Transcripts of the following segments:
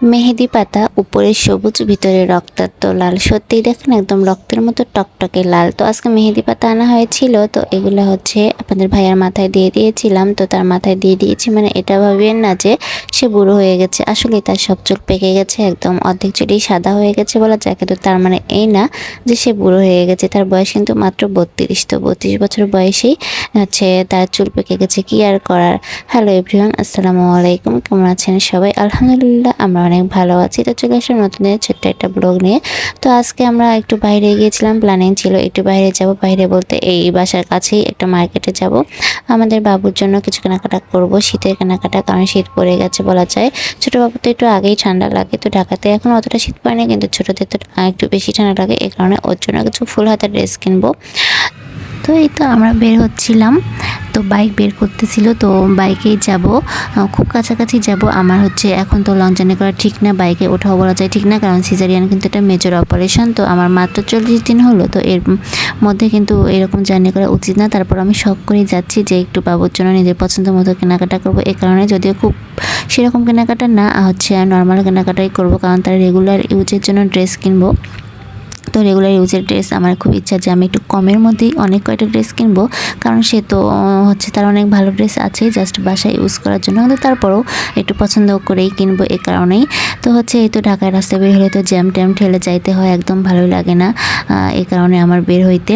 মেহেদি পাতা উপরে সবুজ, ভিতরে রক্তাক্ত, লাল সত্যিই দেখেন একদম রক্তের মতো টকটকে লাল। তো আজকে মেহেদি পাতা আনা হয়েছিল, তো এগুলো হচ্ছে আপনাদের ভাইয়ার মাথায় দিয়ে দিয়েছিলাম, তো তার মাথায় দিয়ে দিয়েছি। মানে এটা ভাবেন না যে সে বুড়ো হয়ে গেছে আসলে তার সব চুল পেকে গেছে, একদম অর্ধেক চুলই সাদা হয়ে গেছে বলা যায়, কিন্তু তার মানে এই না যে সে বুড়ো হয়ে গেছে। তার বয়স কিন্তু মাত্র বত্রিশ, তো বত্রিশ বছর বয়সেই হচ্ছে তার চুল পেকে গেছে। কি আর করার? হ্যালো এভরিওয়ান আসসালামু আলাইকুম, কেমন আছেন সবাই? আলহামদুলিল্লাহ, আমরা অনেক ভালো আছি। তো চলে আসলাম নতুন ছোট্ট একটা ব্লগ নিয়ে। তো আজকে আমরা একটু বাইরে গিয়েছিলাম প্ল্যানিং ছিল একটু বাইরে যাব। বাইরে বলতে এই বাসার কাছেই একটা মার্কেটে যাব। আমাদের বাবুর জন্য কিছু কেনাকাটা করব, শীতের কেনাকাটা, কারণ শীত পড়ে গেছে বলা যায়। ছোটো বাবু তো একটু আগেই ঠান্ডা লাগে, তো ঢাকাতে এখন অতটা শীত পড়ে না কিন্তু ছোটোদের তো একটু বেশি ঠান্ডা লাগে এই কারণে ওর জন্য কিছু ফুল হাতা ড্রেস কিনবো। তো এই তো আমরা বের হচ্ছিলাম। তো বাইক বের করতেছিল, তো বাইকেই যাব। খুব কাছাকাছি যাব। আমার হচ্ছে এখন তো লং জার্নি করা ঠিক না, বাইকে ওঠাও বলা যায় ঠিক না, কারণ সিজারিয়ান কিন্তু এটা মেজর অপারেশন তো আমার মাত্র চল্লিশ দিন হলো, তো এর মধ্যে কিন্তু এরকম জার্নি করা উচিত না। তারপর আমি শখ করেই যাচ্ছি যে একটু বাবুর জন্য নিজের পছন্দ মতো কেনাকাটা করব। এই কারণে যদিও খুব সেরকম কেনাকাটা না, হচ্ছে নর্মাল কেনাকাটাই করব, কারণ তার রেগুলার ইউজের জন্য ড্রেস কিনবো। তো রেগুলার ইউজের ড্রেস আমার খুব ইচ্ছা যে আমি একটু কমের মধ্যেই অনেক কয়টা ড্রেস কিনবো। কারণ সে তো হচ্ছে তার অনেক ভালো ড্রেস আছে জাস্ট বাসায় ইউজ করার জন্য। কিন্তু তারপরেও একটু পছন্দ করেই কিনবো এ কারণেই। তো হচ্ছে এই তো ঢাকায় রাস্তায় বের হলে তো জ্যাম ট্যাম ঠেলে যাইতে হয়, একদম ভালো লাগে না এই কারণে আমার বের হইতে।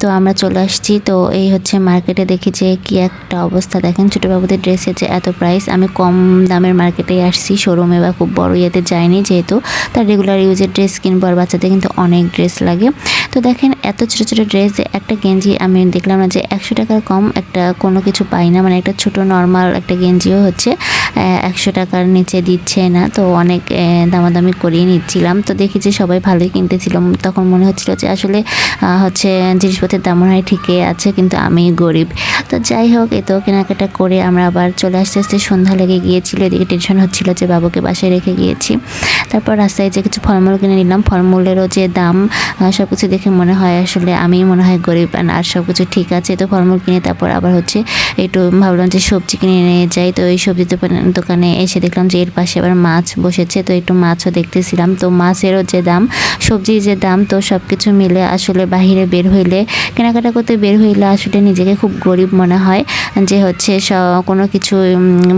তো আমরা চলে আসছি, তো এই হচ্ছে মার্কেটে দেখি যে কী একটা অবস্থা। দেখেন ছোটো বাবুদের ড্রেসের যে এত প্রাইস আমি কম দামের মার্কেটেই আসছি শোরুমে বা খুব বড় ইয়েতে যাইনি যেহেতু। তার রেগুলার ইউজের ড্রেস কিনবো আর বাচ্চাদের কিন্তু অনেক ড্রেস লাগে। তো দেখেন এত ছোটো ছোটো ড্রেস একটা গেঞ্জি আমি দেখলাম না যে একশো টাকার কম একটা কোনো কিছু পাই না। মানে একটা ছোট নর্মাল একটা গেঞ্জিও হচ্ছে। একশো টাকার নিচে দিচ্ছে না, তো অনেক দামাদামি করিয়ে নিচ্ছিলাম। তো দেখি যে সবাই ভালোই কিনতেছিল। তখন মনে হচ্ছিল যে আসলে হচ্ছে জিনিসপত্রের দাম মনে হয় ঠিকই আছে, কিন্তু আমি গরিব। তো যাই হোক এ তো কেনাকাটা করে আমরা আবার চলে আসতে আসতে সন্ধ্যা লেগে গিয়েছিল। এদিকে টেনশন হচ্ছিল যে বাবুকে বাসায় রেখে গিয়েছি। তারপর রাস্তায় যে কিছু ফলমূল কিনে নিলাম। ফলমূলেরও যে দাম সব কিছু দেখে মনে হয় আসলে আমি মনে হয় গরিব আর সব কিছু ঠিক আছে। তো ফলমূল কিনে তারপর আবার হচ্ছে, একটু ভাবলাম যে সবজি কিনে নিয়ে যাই। তো এই সবজি দোকানে এসে দেখলাম যে এর পাশে আবার মাছ বসেছে, তো একটু মাছও দেখতেছিলাম। তো মাছেরও যে দাম, সবজির যে দাম, তো সব কিছু মিলে আসলে বাহিরে বের হইলে, কেনাকাটা করতে বের হইলে আসলে নিজেকে খুব গরিব মনে হয়। যে হচ্ছে কোনো কিছু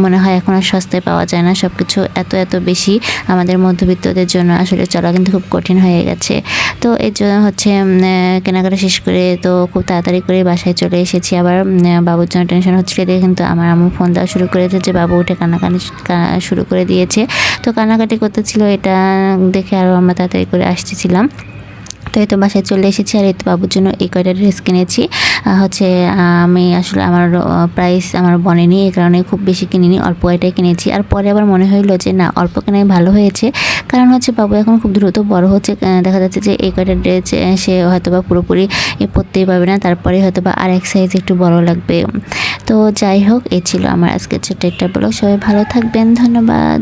মনে হয় এখন আর সস্তায় পাওয়া যায় না। সব কিছু এত এত বেশি আমাদের মধ্যবিত্তদের জন্য আসলে চলা কিন্তু খুব কঠিন হয়ে গেছে। তো এর জন্য হচ্ছে কেনাকাটা শেষ করে তো খুব তাড়াতাড়ি করে বাসায় চলে এসেছি। আবার বাবুর জন্য টেনশন হচ্ছিল দেখে কিন্তু আমার আম্মু ফোন দেওয়া শুরু করেছে যে, বাবু, উঠে কান্নাকাটি শুরু করে দিয়েছে। তো কান্নাকাটি করতেছিল এটা দেখে আরও আমরা তাড়াতাড়ি করে আসতেছিলাম। তো এই তো বাসায় চলে এসেছি আর এই তো বাবুর জন্য এই কয়টা ড্রেস কিনেছি। হচ্ছে আমি আসলে আমার প্রাইস আমার বনেনি এই কারণে খুব বেশি কিনিনি, অল্প এটাই কিনেছি। আর পরে আবার মনে হইল যে, না, অল্প কেনাই ভালো হয়েছে। কারণ হচ্ছে, বাবু এখন খুব দ্রুত বড় হচ্ছে দেখা যাচ্ছে যে, এই কয়টা ড্রেস সে হয়তো বা পুরোপুরি পরতেই পারবে না, তারপরে হয়তো বা আর এক সাইজ একটু বড় লাগবে। তো যাই হোক এ ছিল আমার আজকে ছোট্ট একটা ব্লগ সবাই ভালো থাকবেন, ধন্যবাদ।